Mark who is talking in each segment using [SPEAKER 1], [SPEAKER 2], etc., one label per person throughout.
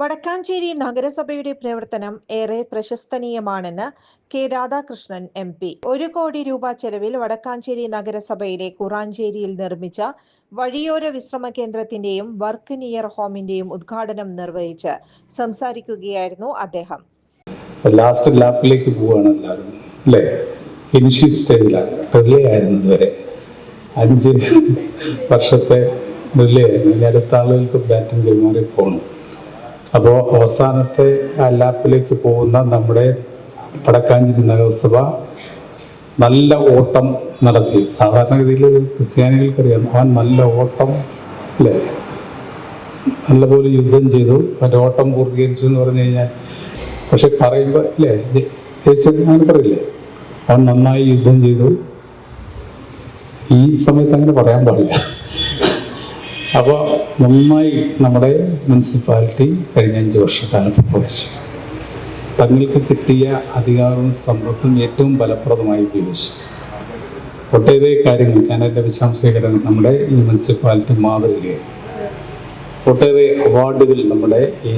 [SPEAKER 1] വടക്കാഞ്ചേരി നഗരസഭയുടെ പ്രവർത്തനം ഏറെ പ്രശസ്തനീയമാണെന്ന് കെ രാധാകൃഷ്ണൻ എം പി. ഒരു കോടി രൂപ ചെലവിൽ വടക്കാഞ്ചേരി നഗരസഭയിലെ കുറാഞ്ചേരിയിൽ നിർമ്മിച്ച വഴിയോര വിശ്രമ കേന്ദ്രത്തിന്റെയും വർക്ക് നിയർ ഹോമിന്റെയും ഉദ്ഘാടനം നിർവഹിച്ച് സംസാരിക്കുകയായിരുന്നു അദ്ദേഹം.
[SPEAKER 2] ലാസ്റ്റ് ലാപ്പിലേക്ക് പോവുകയാണ് എല്ലാവരും അല്ലേ? സ്റ്റേജിലാണ് ഇതുവരെ അഞ്ച് വർഷത്തെ റിലേ ആയിരുന്നു ആളുകൾക്ക് ബാറ്റിംഗ് കൈമാറി പോകണം. അപ്പോൾ അവസാനത്തെ ആ ലാപ്പിലേക്ക് പോകുന്ന നമ്മുടെ വടക്കാഞ്ചേരി നഗരസഭ നല്ല ഓട്ടം നടത്തി. സാധാരണഗതിയിൽ ക്രിസ്ത്യാനികൾക്കറിയാം അവൻ നല്ല ഓട്ടം അല്ലേ? നല്ലപോലെ യുദ്ധം ചെയ്തു. അവന്റെ ഓട്ടം പൂർത്തീകരിച്ചു എന്ന് പറഞ്ഞു കഴിഞ്ഞാൽ പക്ഷെ പറയുമ്പോൾ അല്ലേ അങ്ങനെ പറയില്ലേ അവൻ നന്നായി യുദ്ധം ചെയ്തു. ഈ സമയത്ത് അങ്ങനെ പറയാൻ പാടില്ല. അപ്പോൾ നന്നായി നമ്മുടെ മുനിസിപ്പാലിറ്റി കഴിഞ്ഞ അഞ്ച് വർഷക്കാലം പ്രവർത്തിച്ചു. തങ്ങൾക്ക് കിട്ടിയ അധികാരവും സമ്പത്തും ഏറ്റവും ഫലപ്രദമായി ഉപയോഗിച്ചു. ഒട്ടേറെ കാര്യങ്ങൾ ഞാൻ എന്റെ വിശാംശീകരൻ നമ്മുടെ ഈ മുനിസിപ്പാലിറ്റി മാതൃകയായി ഒട്ടേറെ അവാർഡുകൾ നമ്മുടെ ഈ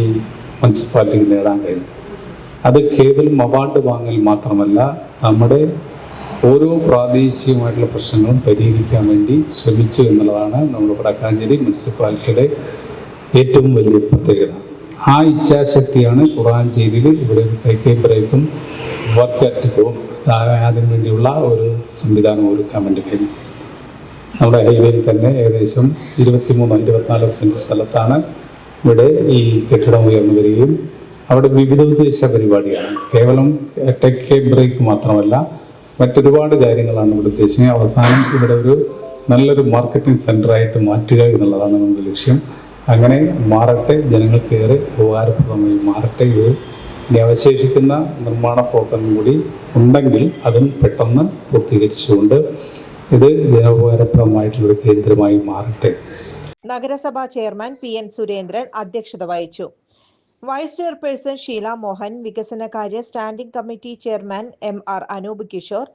[SPEAKER 2] മുനിസിപ്പാലിറ്റിക്ക് നേടാൻ കഴിഞ്ഞു. അത് കേവലം അവാർഡ് വാങ്ങൽ മാത്രമല്ല നമ്മുടെ ഓരോ പ്രാദേശികമായിട്ടുള്ള പ്രശ്നങ്ങളും പരിഹരിക്കാൻ വേണ്ടി ശ്രമിച്ചു എന്നുള്ളതാണ് നമ്മുടെ വടക്കാഞ്ചേരി മുനിസിപ്പാലിറ്റിയുടെ ഏറ്റവും വലിയ പ്രത്യേകത. ആ ഇച്ഛാശക്തിയാണ് കുറാഞ്ചേരിയിൽ ഇവിടെ കൈക്കൈ ബ്രേക്കും വർക്ക് അറ്റ് അതിനു വേണ്ടിയുള്ള ഒരു സംവിധാനം ഒരുക്കാൻ വേണ്ടി കഴിഞ്ഞു നമ്മുടെ ഹൈവേയിൽ തന്നെ ഏകദേശം ഇരുപത്തിമൂന്നോ ഇരുപത്തിനാലോ സെന്റ് സ്ഥലത്താണ് ഇവിടെ ഈ കെട്ടിടം ഉയർന്നു വരികയും അവിടെ വിവിധ ഉദ്ദേശ പരിപാടിയാണ് കേവലം ടെക് ബ്രേക്ക് മാത്രമല്ല മറ്റൊരുപാട് കാര്യങ്ങളാണ് ഇവിടെ ഉദ്ദേശിക്കുന്നത് അവസാനം ഇവിടെ ഒരു നല്ലൊരു മാർക്കറ്റിംഗ് സെന്ററായിട്ട് മാറ്റുക എന്നുള്ളതാണ് നമ്മുടെ ലക്ഷ്യം. അങ്ങനെ മാറട്ടെ ജനങ്ങൾക്ക് ഏറെ ഉപകാരപ്രദമായി മാറട്ടെ ഇത് ഇനി അവശേഷിക്കുന്ന നിർമ്മാണ പ്രവർത്തനം കൂടി ഉണ്ടെങ്കിൽ അതും പെട്ടെന്ന് പൂർത്തീകരിച്ചുകൊണ്ട് ഇത് ജനോപകാരപ്രദമായിട്ടുള്ള കേന്ദ്രമായി മാറട്ടെ.
[SPEAKER 1] നഗരസഭാ ചെയർമാൻ പി എൻ സുരേന്ദ്രൻ അധ്യക്ഷത വഹിച്ചു. വൈസ് ചെയർപേഴ്സൺ ഷീല മോഹൻ വികസനകാര്യ standing committee chairman M R Anoop Kishore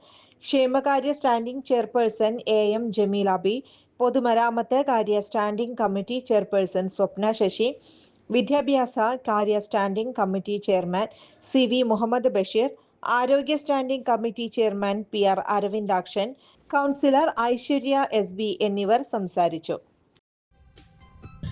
[SPEAKER 1] ക്ഷേമകാര്യ standing chairperson A M Jameela B പൊതുമരാമത്ത് കാര്യ standing committee chairperson Swapna Sasi വിദ്യാഭ്യാസ കാര്യ standing committee chairman C V Muhammad Basheer ആരോഗ്യ standing committee chairman P R Aravindakshan councillor Aishwarya S B എന്നിവർ സംസാരിച്ചു.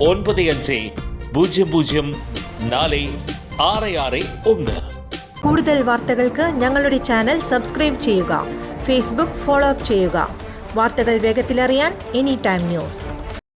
[SPEAKER 3] ഒൻപത് അഞ്ച് പൂജ്യം പൂജ്യം നാല് ആറ് ആറ് ഒന്ന്.
[SPEAKER 4] കൂടുതൽ വാർത്തകൾക്ക് ഞങ്ങളുടെ ചാനൽ സബ്സ്ക്രൈബ് ചെയ്യുക ഫേസ്ബുക്ക് ഫോളോ അപ്പ് ചെയ്യുക. വാർത്തകൾ വേഗത്തിലറിയാൻ എനി ടൈം ന്യൂസ്.